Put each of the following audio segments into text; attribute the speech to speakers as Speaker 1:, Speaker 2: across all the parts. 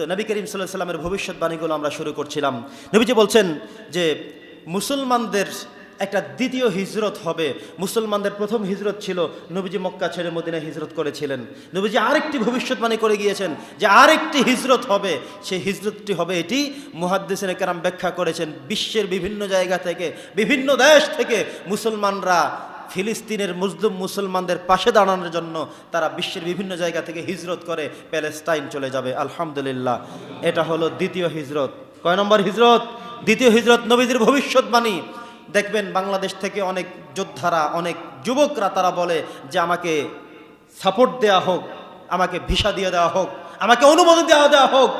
Speaker 1: তো নবী করিম সাল্লাহ সাল্লামের ভবিষ্যৎবাণীগুলো আমরা শুরু করছিলাম। নবীজি বলছেন যে মুসলমানদের একটা দ্বিতীয় হিজরত হবে। মুসলমানদের প্রথম হিজরত ছিল নবীজি মক্কা ছেড়ে মদিনা হিজরত করেছিলেন। নবীজি আরেকটি ভবিষ্যৎবাণী করে গিয়েছেন যে আরেকটি হিজরত হবে। সেই হিজরতটি হবে এটি মুহাদ্দিসিনে কেরাম ব্যাখ্যা করেছেন বিশ্বের বিভিন্ন জায়গা থেকে, বিভিন্ন দেশ থেকে মুসলমানরা ফিলিস্তিনের মুসলিম মুসলমানদের পাশে দাঁড়ানোর জন্য তারা বিশ্বের বিভিন্ন জায়গা থেকে হিজরত করে প্যালেস্টাইন চলে যাবে। আলহামদুলিল্লাহ। এটা হলো দ্বিতীয় হিজরত। কয় নম্বর হিজরত? দ্বিতীয় হিজরত নবীদের ভবিষ্যৎবাণী। দেখবেন বাংলাদেশ থেকে অনেক যোদ্ধারা, অনেক যুবকরা তারা বলে যে, আমাকে সাপোর্ট দেওয়া হোক, আমাকে ভিসা দিয়ে দেওয়া হোক, আমাকে অনুমোদন দেওয়া দেওয়া হোক।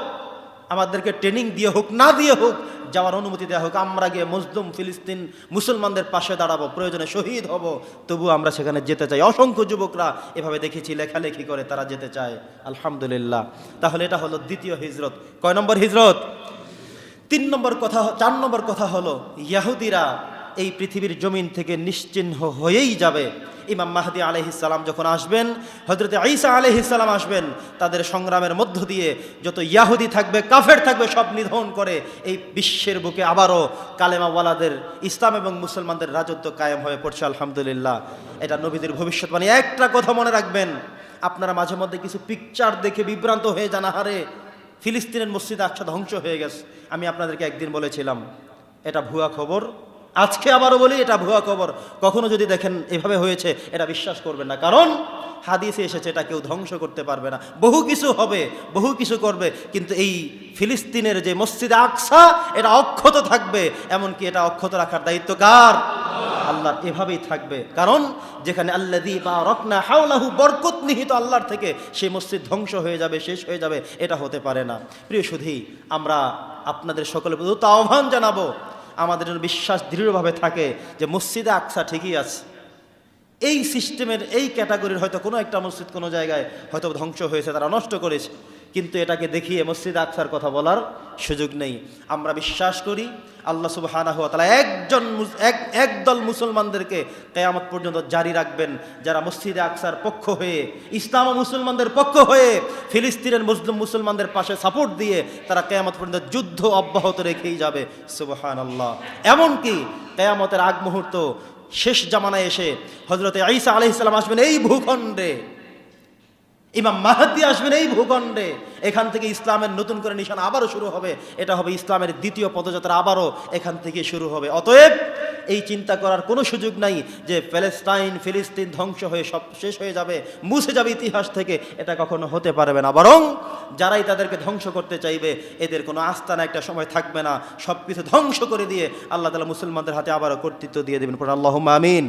Speaker 1: আমাদেরকে ট্রেনিং দিয়ে হোক, না দিয়ে হোক, যাওয়ার অনুমতি দেওয়া হোক, আমরা গিয়ে মুসলিম, ফিলিস্তিন, মুসলমানদের পাশে দাঁড়াবো, প্রয়োজনে শহীদ হব। তবু আমরা সেখানে যেতে চাই। অসংখ্য যুবকরা এভাবে দেখেছি, লেখালেখি করে তারা যেতে চায়। আলহামদুলিল্লাহ। তাহলে এটা হলো দ্বিতীয় হিজরত। কয় নম্বর হিজরত? তিন নম্বর কথা, চার নম্বর কথা হলো, ইয়াহুদিরা এই পৃথিবীর জমিন থেকে নিশ্চিহ্ন হয়েই যাবে। ইমাম মাহাদি আলহিসাল্লাম যখন আসবেন হজরত ঈসা আলহিসাল্লাম আসবেন, তাদের সংগ্রামের মধ্য দিয়ে যত ইয়াহুদি থাকবে, কাফের থাকবে, সব নিধন করে এই বিশ্বের বুকে আবারও কালেমাওয়ালাদের ইসলাম এবং মুসলমানদের রাজত্ব কায়েম হয়ে পড়ছে, আলহামদুলিল্লাহ। এটা নবীদের ভবিষ্যৎবাণী। একটা কথা মনে রাখবেন, আপনারা মাঝে মধ্যে কিছু পিকচার দেখে বিভ্রান্ত হয়ে যান ফিলিস্তিনের মসজিদ আকসা ধ্বংস হয়ে গেছে। আমি আপনাদেরকে একদিন বলেছিলাম, এটা ভুয়া খবর আজকে আবারও বলি, এটা ভুয়া খবর। কখনো যদি দেখেন এভাবে হয়েছে, এটা বিশ্বাস করবেন না। কারণ হাদিসে এসেছে, এটা কেউ ধ্বংস করতে পারবে না। বহু কিছু হবে, বহু কিছু করবে, কিন্তু এই ফিলিস্তিনের যে মসজিদ আকসা, এটা অক্ষত থাকবে। এমনকি এটা অক্ষত রাখার দায়িত্ব কার? আল্লাহর। এভাবেই থাকবে। কারণ যেখানে আল্লাদি বা রকনা হাওলাহু বরকত নিহিত আল্লাহর থেকে সেই মসজিদ ধ্বংস হয়ে যাবে, শেষ হয়ে যাবে, এটা হতে পারে না। প্রিয় সুধী, আমরা আপনাদের সকলের প্রতি তো আহ্বান জানাব। আমাদের যেন বিশ্বাস দৃঢ়ভাবে থাকে যে মসজিদে আকসা ঠিকই আছে। এই সিস্টেমের এই ক্যাটাগরির হয়তো কোনো একটা মসজিদ কোনো জায়গায় হয়তো ধ্বংস হয়েছে, তারা নষ্ট করেছে। কিন্তু এটাকে দেখিয়ে মসজিদ আকসার কথা বলার সুযোগ নেই। আমরা বিশ্বাস করি আল্লাহ সুবহানাহু ওয়া তাআলা একজন এক একদল মুসলমানদেরকে কেয়ামত পর্যন্ত জারি রাখবেন, যারা মসজিদে আকসার পক্ষ হয়ে, ইসলাম ও মুসলমানদের পক্ষ হয়ে, ফিলিস্তিনের মুসলিম মুসলমানদের পাশে সাপোর্ট দিয়ে তারা কেয়ামত পর্যন্ত যুদ্ধ অব্যাহত রেখেই যাবে। সুবহান আল্লাহ এমনকি কেয়ামতের আগ মুহূর্ত শেষ জামানায় এসে হজরতে আইসা আলাইহিসসালাম আসবেন এই ভূখণ্ডে। ইমাম মাহাদি আসবেন এই ভূখণ্ডে। এখান থেকে ইসলামের নতুন করে নিশান আবারও শুরু হবে। এটা হবে ইসলামের দ্বিতীয় পদযাত্রা আবারও এখান থেকে শুরু হবে। অতএব এই চিন্তা করার কোনো সুযোগ নাই যে প্যালেস্টাইন ফিলিস্তিন ধ্বংস হয়ে সব শেষ হয়ে যাবে, মুছে যাবে ইতিহাস থেকে। এটা কখনো হতে পারবে না। বরং যারাই তাদেরকে ধ্বংস করতে চাইবে, এদের কোনো আস্থানা একটা সময় থাকবে না। সব কিছু ধ্বংস করে দিয়ে আল্লাহ তালা মুসলমানদের হাতে আবারও কর্তৃত্ব দিয়ে দেবেন। আল্লাহ আমিন।